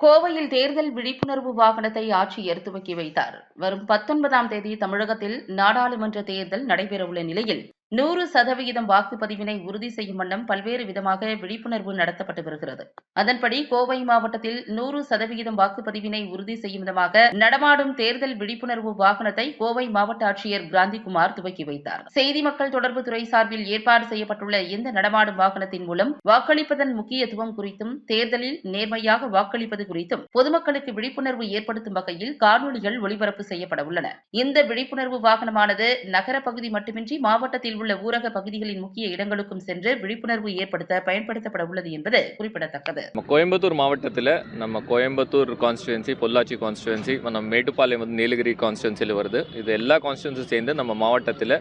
கோவையில் தேர்தல் விழிப்புணர்வு வாகனத்தை ஆட்சியர் துவக்கி வைத்தார். வரும் பத்தொன்பதாம் தேதி தமிழகத்தில் நாடாளுமன்ற தேர்தல் நடைபெறவுள்ள நிலையில் நூறு சதவிகிதம் வாக்குப்பதிவினை உறுதி செய்யும் வண்ணம் பல்வேறு விதமாக விழிப்புணர்வு நடத்தப்பட்டு வருகிறது. அதன்படி கோவை மாவட்டத்தில் நூறு சதவிகிதம் வாக்குப்பதிவினை உறுதி செய்யும் விதமாக நடமாடும் தேர்தல் விழிப்புணர்வு வாகனத்தை கோவை மாவட்ட ஆட்சியர் கிராந்திகுமார் துவக்கி வைத்தார். செய்தி மக்கள் தொடர்பு துறை சார்பில் ஏற்பாடு செய்யப்பட்டுள்ள இந்த நடமாடும் வாகனத்தின் மூலம் வாக்களிப்பதன் முக்கியத்துவம் குறித்தும் தேர்தலில் நேர்மையாக வாக்களிப்பது குறித்தும் பொதுமக்களுக்கு விழிப்புணர்வு ஏற்படுத்தும் வகையில் காணொலிகள் ஒளிபரப்பு செய்யப்பட உள்ளன. இந்த விழிப்புணர்வு வாகனமானது நகர பகுதி மட்டுமின்றி மாவட்டத்தில் உள்ள ஊரக பகுதிகளின் முக்கிய இடங்களுக்கும் சென்று விழிப்புணர்வு ஏற்படுத்த பயன்படுத்தப்பட உள்ளது என்பது குறிப்பிடத்தக்கது. நம்ம கோயம்புத்தூர் மாவட்டத்தில் நம்ம கோயம்புத்தூர் கான்ஸ்டுவன்சி பொள்ளாச்சி கான்ஸ்டுவன்சி நம்ம மேட்டுப்பாளையம் வந்து நீலகிரி கான்ஸ்டுவன்சியில் வருது. இது எல்லா கான்ஸ்டுவன்சி சேர்ந்து நம்ம மாவட்டத்தில்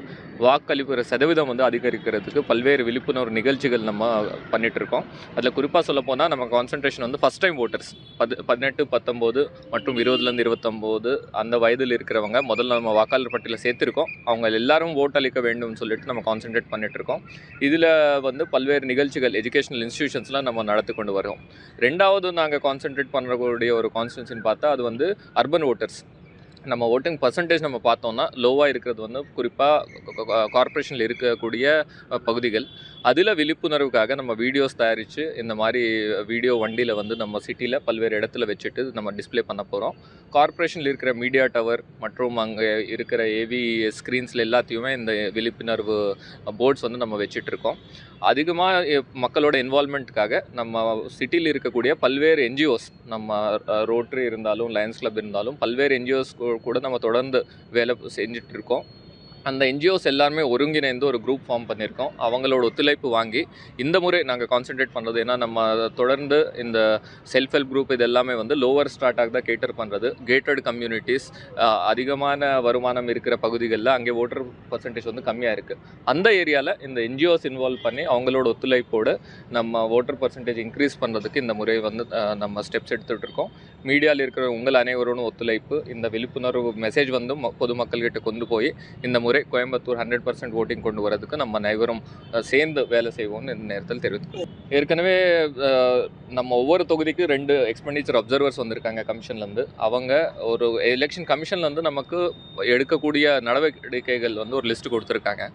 வாக்களிப்பு சதவீதம் வந்து அதிகரிக்கிறதுக்கு பல்வேறு விழிப்புணர்வு நிகழ்ச்சிகள் நம்ம பண்ணிட்டு இருக்கோம் அதில் குறிப்பாக சொல்ல போனால் நம்ம கான்சன்ட்ரேஷன் வந்து ஃபஸ்ட் டைம் ஓட்டர்ஸ் பது பதினெட்டு பத்தொம்போது மற்றும் இருபதுலேருந்து இருபத்தொம்போது அந்த வயதில் இருக்கிறவங்க முதல்ல நம்ம வாக்காளர் பட்டியலில் சேர்த்துருக்கோம். அவங்க எல்லாரும் ஓட்டளிக்க வேண்டும்னு சொல்லிட்டு நம்ம கான்சென்ட்ரேட் பண்ணிட்டுருக்கோம். இதில் வந்து பல்வேறு நிகழ்ச்சிகள் எஜுகேஷனல் இன்ஸ்டியூஷன்ஸ்லாம் நம்ம நடத்தி கொண்டு வரோம் ரெண்டாவது நாங்கள் கான்சென்ட்ரேட் பண்ணக்கூடிய ஒரு கான்ஸ்டன்சின்னு பார்த்தா அது வந்து அர்பன் ஓட்டர்ஸ் நம்ம ஓட்டிங் பர்சன்டேஜ் நம்ம பார்த்தோம்னா லோவாக இருக்கிறது வந்து குறிப்பாக கார்ப்பரேஷனில் இருக்கக்கூடிய பகுதிகள். அதில் விழிப்புணர்வுக்காக நம்ம வீடியோஸ் தயாரித்து இந்த மாதிரி வீடியோ வண்டியில் வந்து நம்ம சிட்டியில் பல்வேறு இடத்துல வச்சுட்டு நம்ம டிஸ்ப்ளே பண்ண போகிறோம் கார்ப்பரேஷனில் இருக்கிற மீடியா டவர் மற்றும் அங்கே இருக்கிற ஏவி ஸ்க்ரீன்ஸில் எல்லாத்தையுமே இந்த விழிப்புணர்வு போர்ட்ஸ் வந்து நம்ம வச்சிட்ருக்கோம் அதிகமாக மக்களோட இன்வால்மெண்ட்டுக்காக நம்ம சிட்டியில் இருக்கக்கூடிய பல்வேறு என்ஜிஓஸ் நம்ம ரோட்ரி இருந்தாலும் லயன்ஸ் கிளப் இருந்தாலும் பல்வேறு என்ஜிஓஸ் கூட நம்ம தொடர்ந்து வேலை செஞ்சிட்ருக்கோம் அந்த என்ஜிஓஸ் எல்லாருமே ஒருங்கிணைந்து ஒரு குரூப் ஃபார்ம் பண்ணியிருக்கோம் அவங்களோட ஒத்துழைப்பு வாங்கி இந்த முறை நாங்கள் கான்சென்ட்ரேட் பண்ணுறது ஏன்னா நம்ம தொடர்ந்து இந்த செல்ஃப் ஹெல்ப் குரூப் இது எல்லாமே வந்து லோவர் ஸ்டார்ட்டாக தான் கேட்டர் பண்ணுறது கேட்டட் கம்யூனிட்டிஸ் அதிகமான வருமானம் இருக்கிற பகுதிகளில் அங்கே ஓட்டர் பர்சன்டேஜ் வந்து கம்மியாக இருக்குது அந்த ஏரியாவில் இந்த என்ஜிஓஸ் இன்வால்வ் பண்ணி அவங்களோட ஒத்துழைப்போடு நம்ம ஓட்டர் பர்சன்டேஜ் இன்க்ரீஸ் பண்ணுறதுக்கு இந்த முறை வந்து நம்ம ஸ்டெப்ஸ் எடுத்துகிட்டு இருக்கோம் மீடியாவில் இருக்கிற உங்கள் அனைவரோட ஒத்துழைப்பு இந்த விழிப்புணர்வு மெசேஜ் வந்து பொதுமக்கள்கிட்ட கொண்டு போய் இந்த முறை கோயம்புத்தூர் ஹண்ட்ரட் பர்சன்ட் ஓட்டிங் கொண்டு வரதுக்கு நம்ம அனைவரும் சேர்ந்து வேலை செய்வோம்னு இந்த நேரத்தில் தெரிவித்துக்கிறோம் ஏற்கனவே நம்ம ஒவ்வொரு தொகுதிக்கு ரெண்டு எக்ஸ்பெண்டிச்சர் அப்சர்வர்ஸ் வந்திருக்காங்க கமிஷன்லேருந்து அவங்க ஒரு எலெக்ஷன் கமிஷன்லேருந்து நமக்கு எடுக்கக்கூடிய நடவடிக்கைகள் வந்து ஒரு லிஸ்ட் கொடுத்துருக்காங்க.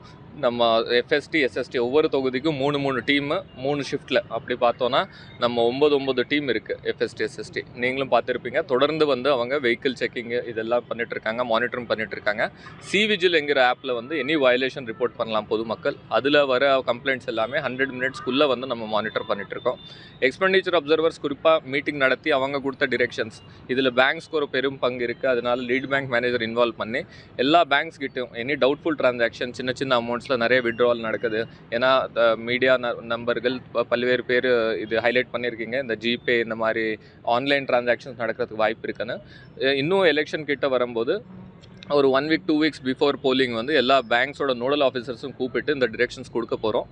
நம்ம எஃப்எஸ்டி எஸ்எஸ்டி ஒவ்வொரு தொகுதிக்கும் மூணு மூணு டீமு மூணு ஷிஃப்ட்டில் அப்படி பார்த்தோன்னா நம்ம ஒம்பது ஒம்பது டீம் இருக்குது எஃப்எஸ்டி எஸ்எஸ்டி நீங்களும் பார்த்துருப்பீங்க. தொடர்ந்து வந்து அவங்க வெஹிக்கிள் செக்கிங்கு இதெல்லாம் பண்ணிகிட்ருக்காங்க மானிட்டரிங் மானிட்டரும் பண்ணிட்டு இருக்காங்க சி விஜில் என்கிற ஆப்பில் வந்து எனி வயலேஷன் ரிப்போர்ட் பண்ணலாம் பொதுமக்கள். அதில் வர கம்ப்ளைண்ட்ஸ் எல்லாமே ஹண்ட்ரட் மினிட்ஸ்க்குள்ளே வந்து நம்ம மானிட்டர் பண்ணிகிட்ருக்கோம் இருக்கோம் எக்ஸ்பெண்டிச்சர் அப்சர்வர்ஸ் குறிப்பாக மீட்டிங் நடத்தி அவங்க கொடுத்த டிரெக்ஷன்ஸ் இதில் பேங்க்ஸ்க்கு ஒரு பெரும் பங்கு இருக்குது அதனால் லீட் பேங்க் மேனேஜர் இன்வால்வ் பண்ணி எல்லா பேங்க்ஸ் கிட்டையும் எனி டவுட்ஃபுல் டிரான்சாக்ஷன் சின்ன சின்ன அமௌண்ட் அமௌண்ட்ஸில் நிறைய விட்ராவல் நடக்குது. ஏன்னா மீடியா நம்பர்கள் பல்வேறு பேர் இது ஹைலைட் பண்ணியிருக்கீங்க. இந்த ஜிபே இந்த மாதிரி ஆன்லைன் டிரான்சாக்ஷன்ஸ் நடக்கிறதுக்கு வாய்ப்பு இருக்குன்னு. இன்னும் எலெக்ஷன் கிட்ட வரும்போது ஒரு one week two weeks before polling வந்து எல்லா பேங்க்ஸோட நோடல் ஆஃபீஸர்ஸும் கூப்பிட்டு இந்த டிரெக்ஷன்ஸ் கொடுக்க போகிறோம்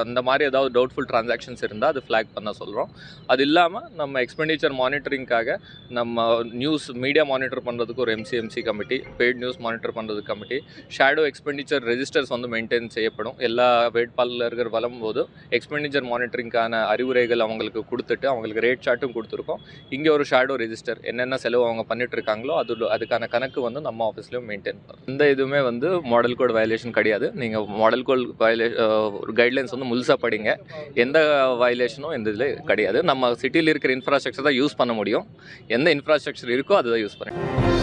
அந்த மாதிரி ஏதாவது டவுட்ஃபுல் டிரான்சாக்ஷன்ஸ் இருந்தால் அது ஃப்ளாக் பண்ண சொல்கிறோம் அது இல்லாமல் நம்ம எக்ஸ்பெண்டிச்சர் மானிட்டரிங்காக நம்ம நியூஸ் மீடியா மானிட்டர் பண்ணுறதுக்கு ஒரு MCMC committee paid news monitor பண்ணுறதுக்கு கமிட்டி ஷேடோ எக்ஸ்பெண்டிச்சர் ரெஜிஸ்டர்ஸ் வந்து மெயின்டைன் செய்யப்படும். எல்லா வேட்பாளர்கள் வரும்போது எக்ஸ்பெண்டிச்சர் மானிட்டரிங்கான அறிவுரைகள் அவங்களுக்கு கொடுத்துட்டு அவங்களுக்கு ரேட் சார்ட்டும் கொடுத்துருக்கோம். இங்கே ஒரு ஷேடோ ரெஜிஸ்டர் என்னென்ன செலவு அவங்க பண்ணிட்டு இருக்காங்களோ அது அதுக்கான கணக்கு வந்து நம்ம ஆஃபீஸ்லேயும் மெயின்டைன் பண்ணுறோம் இந்த இதுவுமே வந்து மாடல் கோட் வயலேஷன் கிடையாது. நீங்கள் மாடல் கோட் வயலே கைட்லைன்ஸ் வந்து முழுசாக படிங்க. எந்த வயலேஷனும் இந்த இதில் கிடையாது. நம்ம சிட்டியில் இருக்கிற இன்ஃப்ராஸ்ட்ரக்சர் தான் யூஸ் பண்ண முடியும். எந்த இன்ஃப்ராஸ்ட்ரக்சர் இருக்கோ அதை தான் யூஸ் பண்ணுங்க